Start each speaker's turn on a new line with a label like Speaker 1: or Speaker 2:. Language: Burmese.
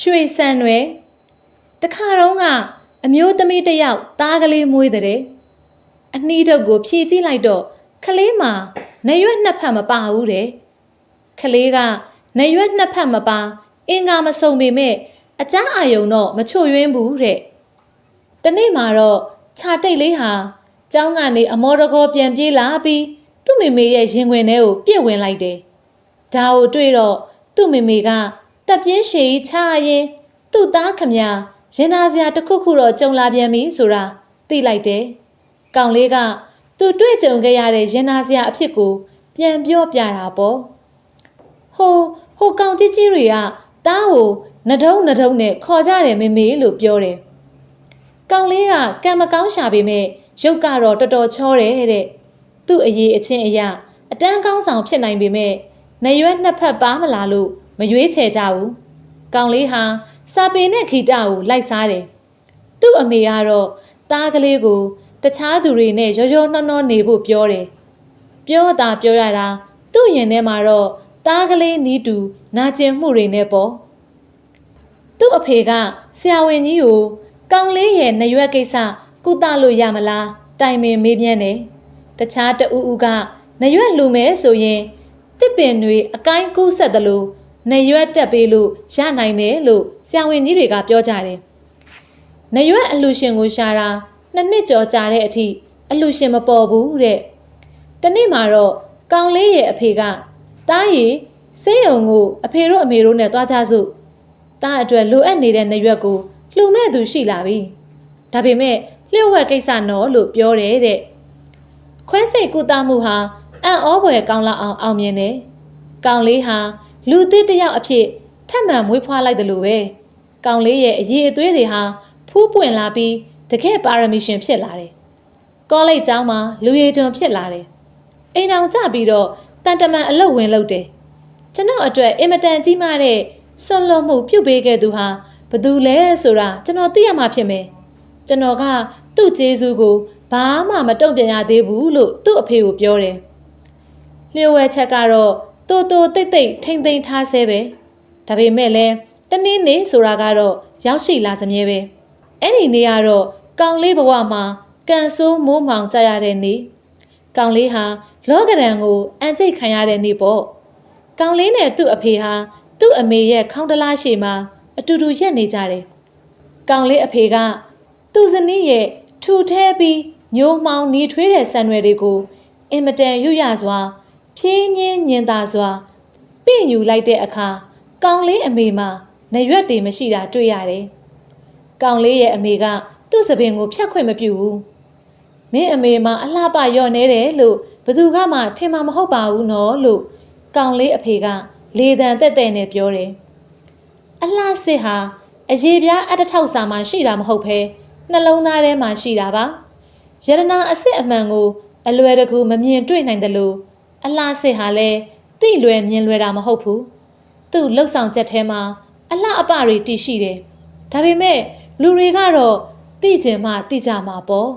Speaker 1: ရွှေဆန်ရွယ်တခါတော့ကအမျိုးသမီးတစ်ယောက်သားကလေးမွေးတဲ့အနှီးထုတ်ကိုဖြည့်ကြည့်လိုက်တော့ကလေးမှာနရွက်နှစ်ဖက်မပါဘူးတဲ့ကလေးကနရွက်နှစ်ဖက်မပါ အင်္ဂါမစုံပေမဲ့အကြအာယုံတော့မချွတ်ယွင်းဘူးတဲ့တနေ့မှာတော့ခြာတိတ်လေးဟာကျောင်းကနေအမောတကောပြန်ပြေးလာပြီးသူ့မိမေရဲ့ရင်ခွင်ထဲကိုပြည့်ဝင်လိုက်တယ်ဒါကိုတွေ့တော့သူ့မိမေက တက်ပြင်းရှည်ချရင်သူ့သားခမညာရင်နာစရာတစ်ခုခုတော့ကြုံလာပြန်ပြီဆိုတာသိလိုက်တယ်။ကောင်လေးကသူတွေ့ကြုံခဲ့ရတဲ့ရင်နာစရာအဖြစ်ကို ပြန်ပြောပြတာပေါ့။ဟိုဟိုကောင်ကြီးကြီးတွေကတားကိုနှဒုံးနှဒုံးနဲ့ခေါ်ကြတယ်မေမေလို့ပြောတယ်။ကောင်လေးကကံမကောင်းရှာပေမဲ့ရုပ်ကတော့တော်တော်ချောတယ်တဲ့။သူ့အရေးအချင်းအရာအတန်းကောင်းဆောင်ဖြစ်နိုင်ပေမဲ့နေရွက်နှစ်ဖက်ပါမလာလို့ မရွေးချယ်ကြဘူး။ကောင်လေးဟာစာပေနဲ့ဂီတကိုလိုက်စားတယ်။သူ့အမေကတော့သားကလေးကိုတခြားသူတွေနဲ့ရောရောနှောနှောနေဖို့ပြောတယ်။ပြောတာပြောရတာသူ့ရင်ထဲမှာတော့သားကလေးနီးတူနာကျင်မှုတွေနဲ့ပေါ့။သူ့အဖေကဆရာဝန်ကြီးကိုကောင်လေးရဲ့နရွက်ကိစ္စကုသလို့ရမလားတိုင်ပင်မေးမြန်းတယ်။တခြားတဦးဦးကနရွက်လူမဲဆိုရင်တစ်ပင်တွေအကိုင်းကူးဆက်တယ်လို့ နေရွက်တက်ပေးလို့ရနိုင်တယ်လို့ဆရာဝန်ကြီးတွေကပြောကြတယ်။နေရွက်အလူရှင်ကိုရှာတာနှစ်နှစ်ကျော်ကြာတဲ့အထိအလူရှင်မပေါ်ဘူးတဲ့။တနေ့မှာတော့ကောင်လေးရဲ့အဖေကတားရီဆေးရုံကိုအဖေတို့အမေတို့နဲ့တွားကြစို့။တားအတွက်လိုအပ်နေတဲ့နေရွက်ကိုလှူမဲ့သူရှိလာပြီ။ဒါပေမဲ့လျှို့ဝှက်ကိစ္စနော်လို့ပြောတယ်တဲ့။ခွဲစိတ်ကုသမှုဟာအံ့ဩဖွယ်ကောင်းလာအောင်အောင်မြင်တယ်။ကောင်လေးဟာ လူသစ်တစ်ယောက်အဖြစ်ထပ်မံမွေးဖွားလိုက်တယ်လို့ပဲ။ကောင်လေးရဲ့အရေးအသွေးတွေဟာဖူးပွင့်လာပြီးတကယ်ပါရမီရှင်ဖြစ်လာတယ်။ကောလိပ်ကျောင်းမှာလူရည်ကျွန်ဖြစ်လာတယ်။အိမ်အောင်ကြပြီးတော့တန်တမန်အလုပ်ဝင်လုပ်တယ်။ကျွန်တော်အတွက်အင်မတန်ကြီးမားတဲ့ဆွန်လွန်မှုပြုတ်ပေးခဲ့သူဟာဘသူလဲဆိုတာကျွန်တော်သိရမှာဖြစ်မယ်။ကျွန်တော်ကသူ့ကျေးဇူးကိုဘာမှမတုံ့ပြန်ရသေးဘူးလို့သူ့အဖေကိုပြောတယ်။လျှို့ဝဲချက်ကတော့ တိုးတိုးတိတ်တိတ်ထိမ့်သိမ့်ထားဆဲပဲဒါပေမဲ့လည်းတနည်းနေဆိုတာကတော့ရောက်ရှိလာစမြဲပဲအဲ့ဒီနေရတော့ကောင်လေးဘဝမှာကန်ဆိုးမိုးမှောင်ကြရတဲ့နေ့ကောင်လေးဟာလောကရန်ကိုအန်ကျိတ်ခံရတဲ့နေ့ပေါ့ကောင်လေးနဲ့သူ့အဖေဟာသူ့အမေရဲ့ခေါင်းတလားရှေမှာအတူတူရက်နေကြတယ်ကောင်လေးအဖေကသူ့ဇနီးရဲ့ထူထဲပြီးညိုးမှောင်နေထွေးတဲ့ဆန်ရွယ်တွေကိုအင်မတန်ရွရစွာ ဖြင်းညင်းညင်သာစွာပင့်ယူလိုက်တဲ့အခါကောင်လေးအမေမှာနရွက်တွေမရှိတာတွေ့ရတယ်။ကောင်လေးရဲ့အမေကသူ့စပင်ကိုဖြတ်ခွင့်မပြုဘူး။မင်းအမေမှာအလှပရော့နေတယ်လို့ဘသူကမှထင်မှာမဟုတ်ပါဘူးနော်လို့ကောင်လေးအဖေကလေတံတက်တဲ့နဲ့ပြောတယ်။အလှစစ်ဟာအရေးပြားအတထောက်စာမှရှိတာမဟုတ်ဘဲနှလုံးသားထဲမှာရှိတာပါ။ယရနာအစစ်အမှန်ကို အလွယ်တကူမမြင်တွေ့နိုင်တယ်လို့ အလှစစ်ဟာလည်းတိလွယ်မြင်လွယ်တာမဟုတ်ဘူးသူ့လှုပ်ဆောင်ချက်ထဲမှာအလှအပတွေတည်ရှိတယ်ဒါပေမဲ့လူတွေကတော့သိကျင်မှသိကြမှာပေါ့